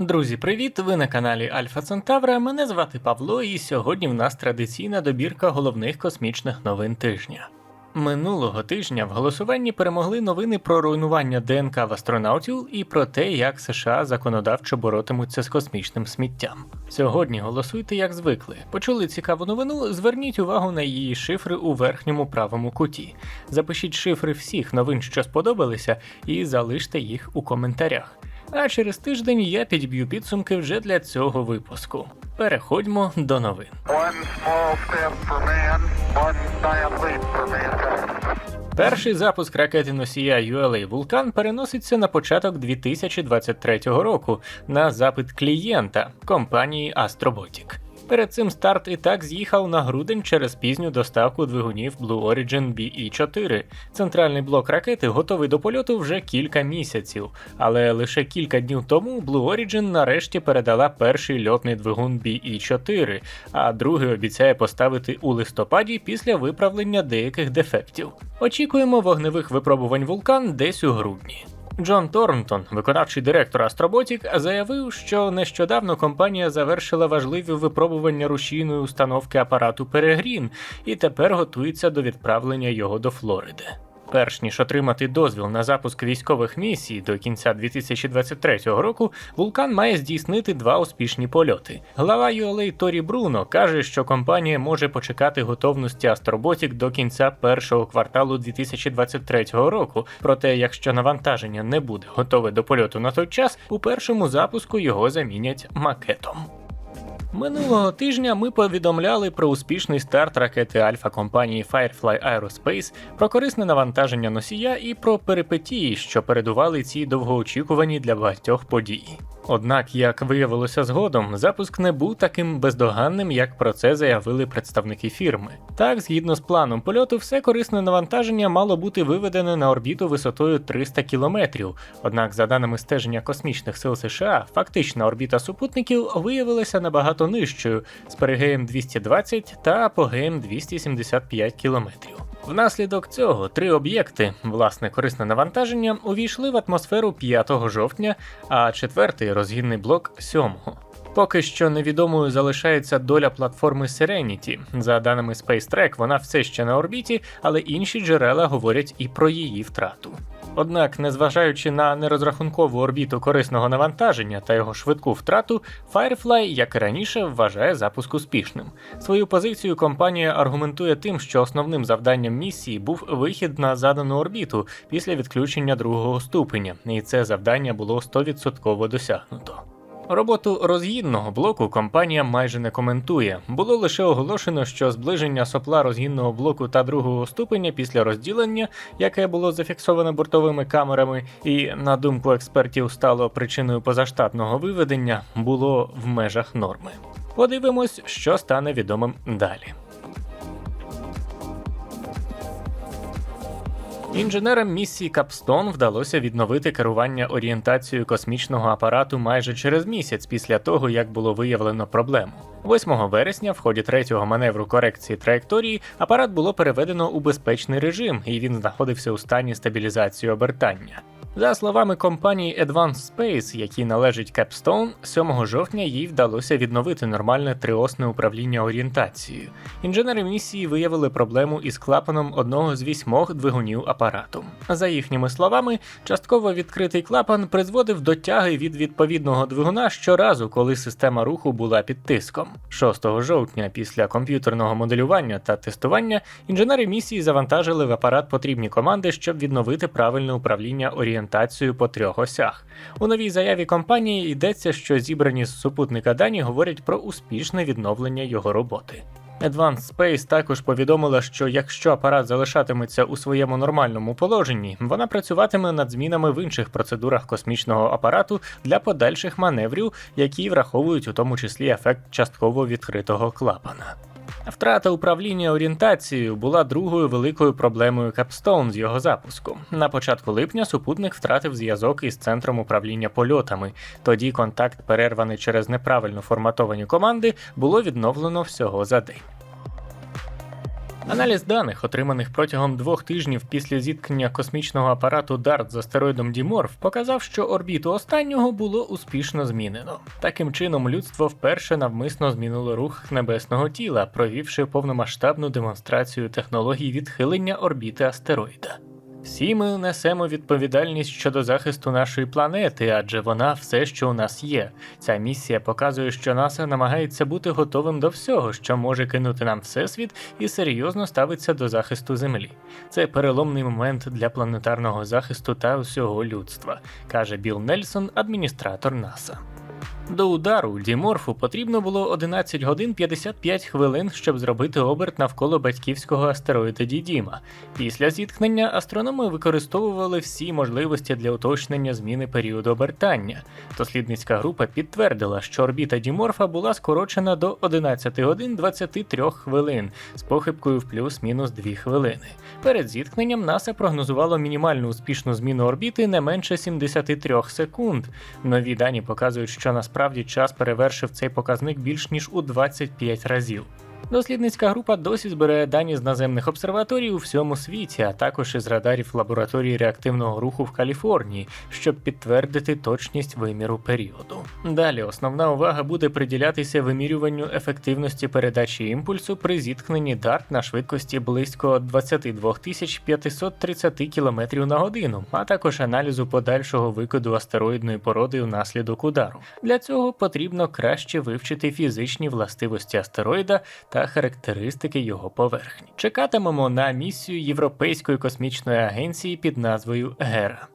Друзі, привіт! Ви на каналі Альфа Центавра. Мене звати Павло, і сьогодні в нас традиційна добірка головних космічних новин тижня. Минулого тижня в голосуванні перемогли новини про руйнування ДНК в астронавтів і про те, як США законодавчо боротимуться з космічним сміттям. Сьогодні голосуйте як звикли. Почули цікаву новину? Зверніть увагу на її шифри у верхньому правому куті. Запишіть шифри всіх новин, що сподобалися, і залиште їх у коментарях. А через тиждень я підб'ю підсумки вже для цього випуску. Переходьмо до новин. Man. Перший запуск ракети носія ULA Vulcan переноситься на початок 2023 року на запит клієнта компанії Astrobotic. Перед цим старт і так з'їхав на грудень через пізню доставку двигунів Blue Origin BE-4. Центральний блок ракети готовий до польоту вже кілька місяців, але лише кілька днів тому Blue Origin нарешті передала перший льотний двигун BE-4, а другий обіцяє поставити у листопаді після виправлення деяких дефектів. Очікуємо вогневих випробувань вулкан десь у грудні. Джон Торнтон, виконавчий директор Astrobotic, заявив, що нещодавно компанія завершила важливі випробування рушійної установки апарату Перегрін і тепер готується до відправлення його до Флориди. Перш ніж отримати дозвіл на запуск військових місій до кінця 2023 року, вулкан має здійснити два успішні польоти. Глава ULA Торі Бруно каже, що компанія може почекати готовності Astrobotic до кінця першого кварталу 2023 року. Проте, якщо навантаження не буде готове до польоту на той час, у першому запуску його замінять макетом. Минулого тижня ми повідомляли про успішний старт ракети Альфа компанії Firefly Aerospace, про корисне навантаження носія і про перипетії, що передували ці довгоочікувані для багатьох події. Однак, як виявилося згодом, запуск не був таким бездоганним, як про це заявили представники фірми. Так, згідно з планом польоту, все корисне навантаження мало бути виведене на орбіту висотою 300 км. Однак, за даними стеження космічних сил США, фактична орбіта супутників виявилася набагато нижчою з перигеєм 220 та апогеєм 275 км. Внаслідок цього три об'єкти, власне корисне навантаження, увійшли в атмосферу 5 жовтня, а четвертий розгінний блок 7. Поки що невідомою залишається доля платформи Serenity. За даними SpaceTrack, вона все ще на орбіті, але інші джерела говорять і про її втрату. Однак, незважаючи на нерозрахункову орбіту корисного навантаження та його швидку втрату, Firefly, як і раніше, вважає запуск успішним. Свою позицію компанія аргументує тим, що основним завданням місії був вихід на задану орбіту після відключення другого ступеня, і це завдання було 100% досягнуто. Роботу розгінного блоку компанія майже не коментує. Було лише оголошено, що зближення сопла розгінного блоку та другого ступеня після розділення, яке було зафіксовано бортовими камерами, і, на думку експертів, стало причиною позаштатного виведення, було в межах норми. Подивимось, що стане відомим далі. Інженерам місії Капстон вдалося відновити керування орієнтацією космічного апарату майже через місяць після того, як було виявлено проблему. 8 вересня, в ході третього маневру корекції траєкторії, апарат було переведено у безпечний режим, і він знаходився у стані стабілізації обертання. За словами компанії Advanced Space, якій належить Capstone, 7 жовтня їй вдалося відновити нормальне триосне управління орієнтацією. Інженери місії виявили проблему із клапаном одного з вісьмох двигунів апарату. За їхніми словами, частково відкритий клапан призводив до тяги від відповідного двигуна щоразу, коли система руху була під тиском. 6 жовтня, після комп'ютерного моделювання та тестування, інженери місії завантажили в апарат потрібні команди, щоб відновити правильне управління орієнтацією по трьох осях. У новій заяві компанії йдеться, що зібрані з супутника дані говорять про успішне відновлення його роботи. Advanced Space також повідомила, що якщо апарат залишатиметься у своєму нормальному положенні, вона працюватиме над змінами в інших процедурах космічного апарату для подальших маневрів, які враховують у тому числі ефект частково відкритого клапана. Втрата управління орієнтацією була другою великою проблемою Capstone з його запуску. На початку липня супутник втратив зв'язок із центром управління польотами. Тоді контакт, перерваний через неправильно форматовані команди, було відновлено всього за день. Аналіз даних, отриманих протягом двох тижнів після зіткнення космічного апарату DART з астероїдом Діморф, показав, що орбіту останнього було успішно змінено. Таким чином, людство вперше навмисно змінило рух небесного тіла, провівши повномасштабну демонстрацію технологій відхилення орбіти астероїда. Всі ми несемо відповідальність щодо захисту нашої планети, адже вона все, що у нас є. Ця місія показує, що НАСА намагається бути готовим до всього, що може кинути нам всесвіт, і серйозно ставиться до захисту Землі. Це переломний момент для планетарного захисту та усього людства, каже Білл Нельсон, адміністратор НАСА. До удару Діморфу потрібно було 11 годин 55 хвилин, щоб зробити оберт навколо батьківського астероїда Дідіма. Після зіткнення астрономи використовували всі можливості для уточнення зміни періоду обертання. Дослідницька група підтвердила, що орбіта Діморфа була скорочена до 11 годин 23 хвилин з похибкою в плюс-мінус 2 хвилини. Перед зіткненням НАСА прогнозувало мінімальну успішну зміну орбіти не менше 73 секунд. Нові дані показують, що насправді час перевершив цей показник більш ніж у 25 разів. Дослідницька група досі збирає дані з наземних обсерваторій у всьому світі, а також із радарів лабораторії реактивного руху в Каліфорнії, щоб підтвердити точність виміру періоду. Далі основна увага буде приділятися вимірюванню ефективності передачі імпульсу при зіткненні DART на швидкості близько 22 530 км на годину, а також аналізу подальшого викиду астероїдної породи внаслідок удару. Для цього потрібно краще вивчити фізичні властивості астероїда та характеристики його поверхні. Чекатимемо на місію Європейської космічної агенції під назвою Гера.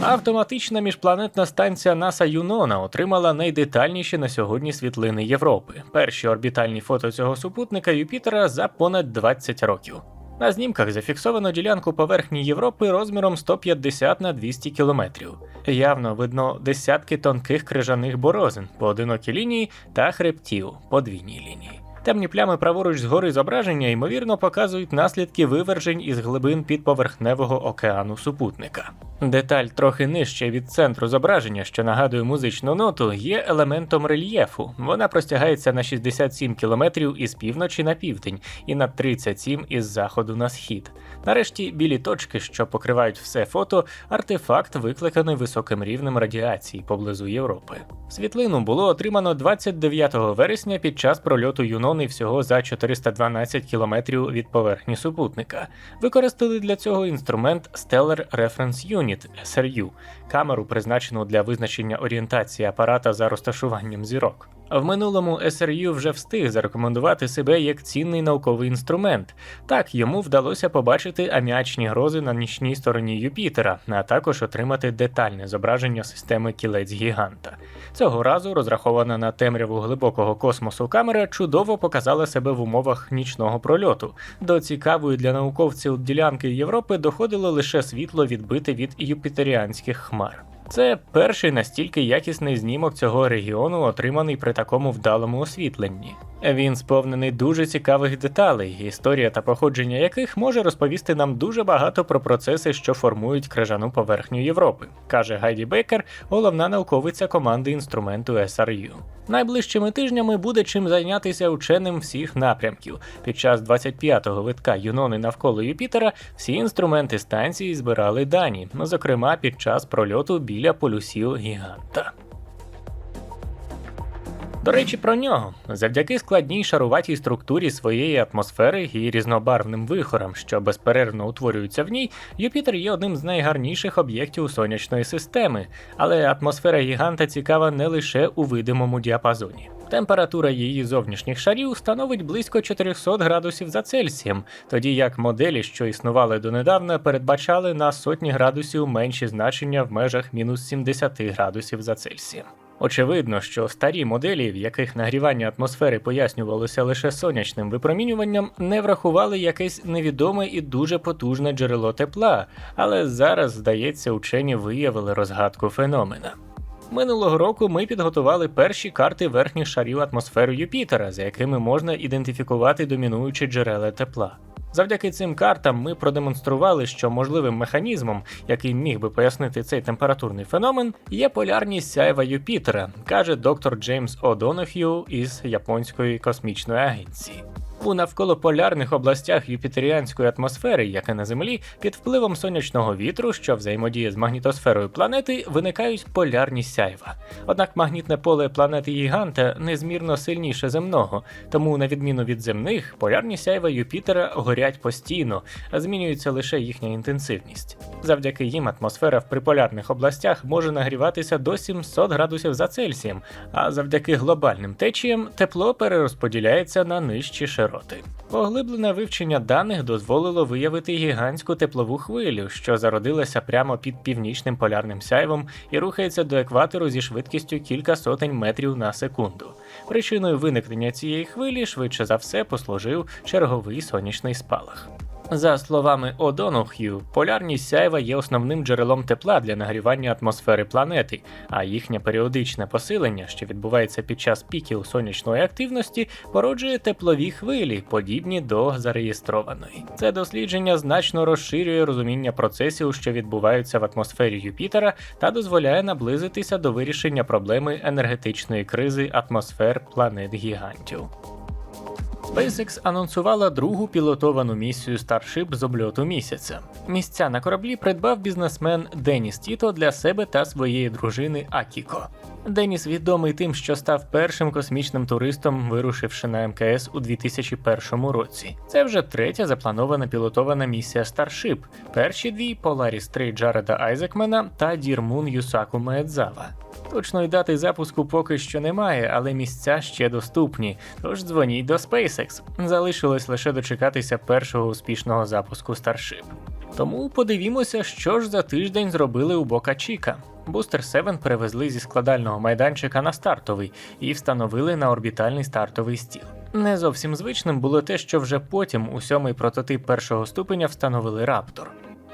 Автоматична міжпланетна станція НАСА Юнона отримала найдетальніші на сьогодні світлини Європи. Перші орбітальні фото цього супутника Юпітера за понад 20 років. На знімках зафіксовано ділянку поверхні Європи розміром 150 на 200 кілометрів. Явно видно десятки тонких крижаних борозин, поодинокі лінії та хребтів, подвійні лінії. Темні плями праворуч згори зображення ймовірно показують наслідки вивержень із глибин підповерхневого океану супутника. Деталь трохи нижче від центру зображення, що нагадує музичну ноту, є елементом рельєфу. Вона простягається на 67 кілометрів із півночі на південь і на 37 із заходу на схід. Нарешті білі точки, що покривають все фото, артефакт викликаний високим рівнем радіації поблизу Європи. Світлину було отримано 29 вересня під час прольоту Юнони всього за 412 кілометрів від поверхні супутника. Використали для цього інструмент Stellar Reference Unit SRU, камеру, призначену для визначення орієнтації апарата за розташуванням зірок. В минулому SRU вже встиг зарекомендувати себе як цінний науковий інструмент. Так йому вдалося побачити аміачні грози на нічній стороні Юпітера, а також отримати детальне зображення системи кілець гіганта. Цього разу розрахована на темряву глибокого космосу камера чудово показала себе в умовах нічного прольоту. До цікавої для науковців ділянки Європи доходило лише світло відбите від юпітеріанських хмар. Це перший настільки якісний знімок цього регіону, отриманий при такому вдалому освітленні. Він сповнений дуже цікавих деталей, історія та походження яких може розповісти нам дуже багато про процеси, що формують крижану поверхню Європи, каже Гайді Бекер, головна науковиця команди інструменту SRU. Найближчими тижнями буде чим зайнятися ученим всіх напрямків. Під час 25-го витка Юнони навколо Юпітера всі інструменти станції збирали дані, зокрема під час прольоту біля полюсів гіганта. До речі, про нього завдяки складній шаруватій структурі своєї атмосфери і різнобарвним вихорам, що безперервно утворюються в ній, Юпітер є одним з найгарніших об'єктів сонячної системи, але атмосфера гіганта цікава не лише у видимому діапазоні. Температура її зовнішніх шарів становить близько 400 градусів за Цельсієм, тоді як моделі, що існували донедавна, передбачали на сотні градусів менші значення в межах мінус 70 градусів за Цельсієм. Очевидно, що старі моделі, в яких нагрівання атмосфери пояснювалося лише сонячним випромінюванням, не врахували якесь невідоме і дуже потужне джерело тепла, але зараз, здається, учені виявили розгадку феномена. Минулого року ми підготували перші карти верхніх шарів атмосфери Юпітера, за якими можна ідентифікувати домінуючі джерела тепла. Завдяки цим картам ми продемонстрували, що можливим механізмом, який міг би пояснити цей температурний феномен, є полярність сяйва Юпітера, каже доктор Джеймс О'Донох'ю із Японської космічної агенції. У навколополярних областях юпітеріанської атмосфери, як і на Землі, під впливом сонячного вітру, що взаємодіє з магнітосферою планети, виникають полярні сяйва. Однак магнітне поле планети Гіганта незмірно сильніше земного, тому, на відміну від земних, полярні сяйва Юпітера горять постійно, а змінюється лише їхня інтенсивність. Завдяки їм атмосфера в приполярних областях може нагріватися до 700 градусів за Цельсієм, а завдяки глобальним течіям тепло перерозподіляється на нижчі широти. Поглиблене вивчення даних дозволило виявити гігантську теплову хвилю, що зародилася прямо під північним полярним сяйвом і рухається до екватору зі швидкістю кілька сотень метрів на секунду. Причиною виникнення цієї хвилі швидше за все послужив черговий сонячний спалах. За словами Одонох'ю, полярні сяйва є основним джерелом тепла для нагрівання атмосфери планети, а їхнє періодичне посилення, що відбувається під час піків сонячної активності, породжує теплові хвилі, подібні до зареєстрованої. Це дослідження значно розширює розуміння процесів, що відбуваються в атмосфері Юпітера, та дозволяє наблизитися до вирішення проблеми енергетичної кризи атмосфер планет гігантів. SpaceX анонсувала другу пілотовану місію Starship з обльоту місяця. Місця на кораблі придбав бізнесмен Деніс Тіто для себе та своєї дружини Акіко. Деніс відомий тим, що став першим космічним туристом, вирушивши на МКС у 2001 році. Це вже третя запланована пілотована місія Starship. Перші дві Polaris 3 Джареда Айзекмена та Moon Юсаку Маедзава. Точної дати запуску поки що немає, але місця ще доступні. Тож дзвоніть до SpaceX. Залишилось лише дочекатися першого успішного запуску Starship. Тому подивімося, що ж за тиждень зробили у Бока Чіка. Бустер 7 перевезли зі складального майданчика на стартовий і встановили на орбітальний стартовий стіл. Не зовсім звичним було те, що вже потім у сьомий прототип першого ступеня встановили Раптор.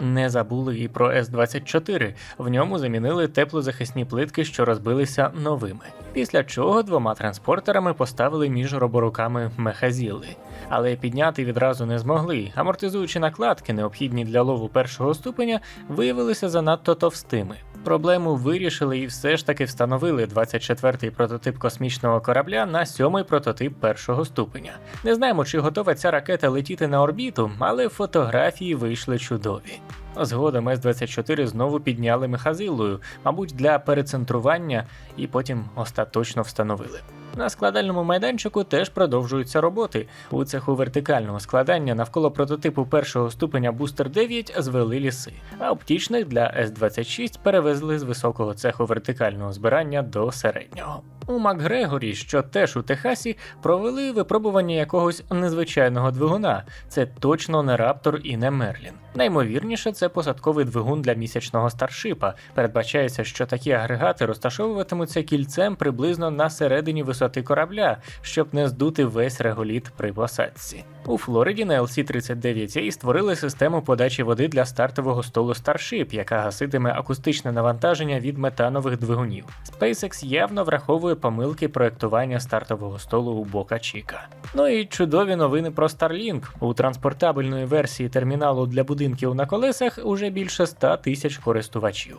Не забули і про С-24. В ньому замінили теплозахисні плитки, що розбилися новими. Після чого двома транспортерами поставили між роборуками мехазіли. Але підняти відразу не змогли. Амортизуючі накладки, необхідні для лову першого ступеня, виявилися занадто товстими. Проблему вирішили і все ж таки встановили 24-й прототип космічного корабля на 7-й прототип першого ступеня. Не знаємо, чи готова ця ракета летіти на орбіту, але фотографії вийшли чудові. Згодом С-24 знову підняли мехазилою, мабуть, для перецентрування, і потім остаточно встановили. На складальному майданчику теж продовжуються роботи. У цеху вертикального складання навколо прототипу першого ступеня Booster 9 звели ліси, а оптічних для С-26 перевезли з високого цеху вертикального збирання до середнього. У Макгрегорі, що теж у Техасі, провели випробування якогось незвичайного двигуна. Це точно не Раптор і не Мерлін. Наймовірніше, це посадковий двигун для місячного старшипа. Передбачається, що такі агрегати розташовуватимуться кільцем приблизно на середині висоти корабля, щоб не здути весь реголіт при посадці. У Флориді на LC-39A створили систему подачі води для стартового столу Starship, яка гаситиме акустичне навантаження від метанових двигунів. SpaceX явно враховує помилки проектування стартового столу у Бока Чіка. Ну і чудові новини про Starlink. У транспортабельної версії терміналу для будинків на колесах уже більше 100 тисяч користувачів.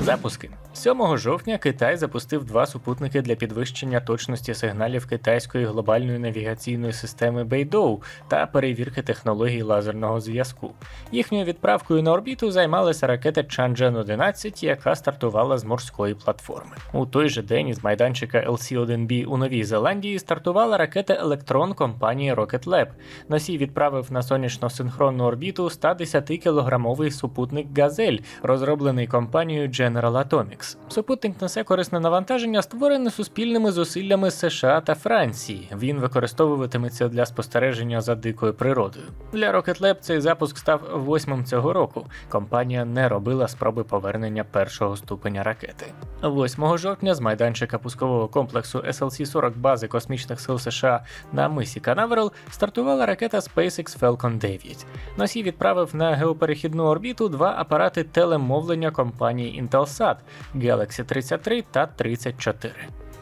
Запуски 7 жовтня Китай запустив два супутники для підвищення точності сигналів китайської глобальної навігаційної системи Beidou та перевірки технологій лазерного зв'язку. Їхньою відправкою на орбіту займалася ракета Chang'e 11, яка стартувала з морської платформи. У той же день із майданчика LC-1B у Новій Зеландії стартувала ракета Electron компанії Rocket Lab. Носій відправив на сонячно-синхронну орбіту 110-кілограмовий супутник Газель, розроблений компанією General Atomics. Супутник несе корисне навантаження, створене суспільними зусиллями США та Франції. Він використовуватиметься для спостереження за дикою природою. Для Rocket Lab цей запуск став восьмим цього року. Компанія не робила спроби повернення першого ступеня ракети. 8 жовтня з майданчика пускового комплексу SLC-40 бази космічних сил США на мисі Канаверал стартувала ракета SpaceX Falcon 9. Носій відправив на геоперехідну орбіту два апарати телемовлення компанії Intelsat Galaxy 33 та 34.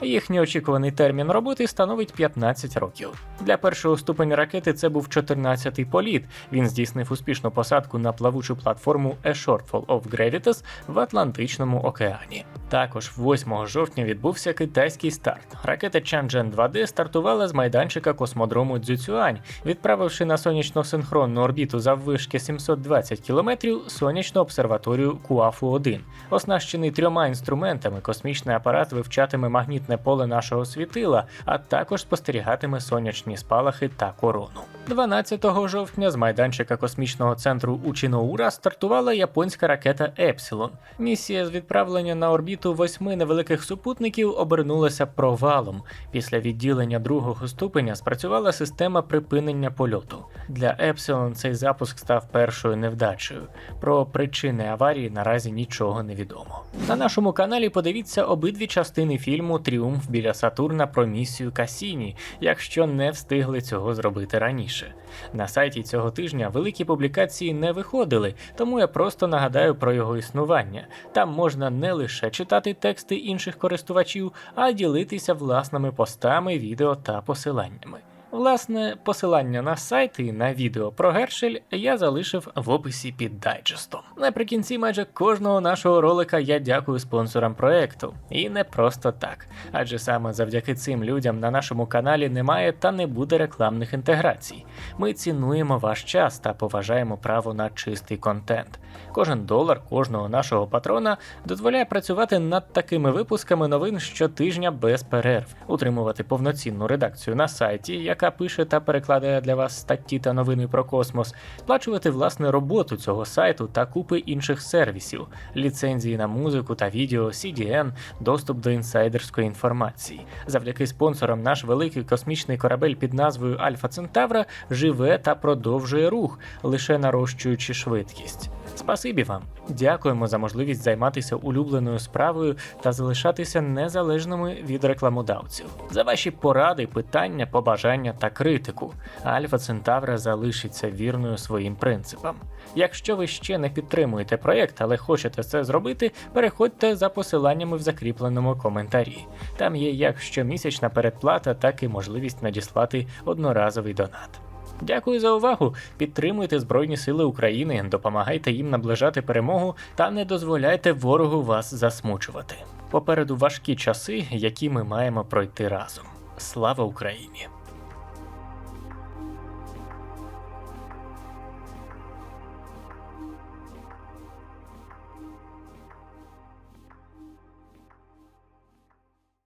Їхній очікуваний термін роботи становить 15 років. Для першого ступеня ракети це був 14-й політ. Він здійснив успішну посадку на плавучу платформу A Shortfall of Gravitas в Атлантичному океані. Також 8 жовтня відбувся китайський старт. Ракета Чанчжен 2D стартувала з майданчика космодрому Цзюцюань, відправивши на сонячно-синхронну орбіту заввишки 720 км сонячну обсерваторію Куафу-1. Оснащений трьома інструментами, космічний апарат вивчатиме магнітне поле нашого світила, а також спостерігатиме сонячні спалахи та корону. 12 жовтня з майданчика космічного центру Учіноура стартувала японська ракета Епсилон. Місія з відправлення на орбіту восьми невеликих супутників обернулася провалом. Після відділення другого ступеня спрацювала система припинення польоту. Для Епсилон цей запуск став першою невдачею. Про причини аварії наразі нічого не відомо. На нашому каналі подивіться обидві частини фільму Тріумф біля Сатурна про місію Касіні, якщо не встигли цього зробити раніше. На сайті цього тижня великі публікації не виходили, тому я просто нагадаю про його існування. Там можна не лише читати тексти інших користувачів, а ділитися власними постами, відео та посиланнями. Власне, посилання на сайт і на відео про Гершель я залишив в описі під дайджестом. Наприкінці майже кожного нашого ролика я дякую спонсорам проекту. І не просто так. Адже саме завдяки цим людям на нашому каналі немає та не буде рекламних інтеграцій. Ми цінуємо ваш час та поважаємо право на чистий контент. Кожен долар кожного нашого патрона дозволяє працювати над такими випусками новин щотижня без перерв, утримувати повноцінну редакцію на сайті, яка пише та перекладає для вас статті та новини про космос, сплачувати власне роботу цього сайту та купи інших сервісів, ліцензії на музику та відео, CDN, доступ до інсайдерської інформації. Завдяки спонсорам наш великий космічний корабель під назвою Альфа Центавра живе та продовжує рух, лише нарощуючи швидкість. Спасибі вам, дякуємо за можливість займатися улюбленою справою та залишатися незалежними від рекламодавців. За ваші поради, питання, побажання та критику. Альфа Центавра залишиться вірною своїм принципам. Якщо ви ще не підтримуєте проєкт, але хочете це зробити, переходьте за посиланнями в закріпленому коментарі. Там є як щомісячна передплата, так і можливість надіслати одноразовий донат. Дякую за увагу. Підтримуйте Збройні Сили України, допомагайте їм наближати перемогу та не дозволяйте ворогу вас засмучувати. Попереду важкі часи, які ми маємо пройти разом. Слава Україні!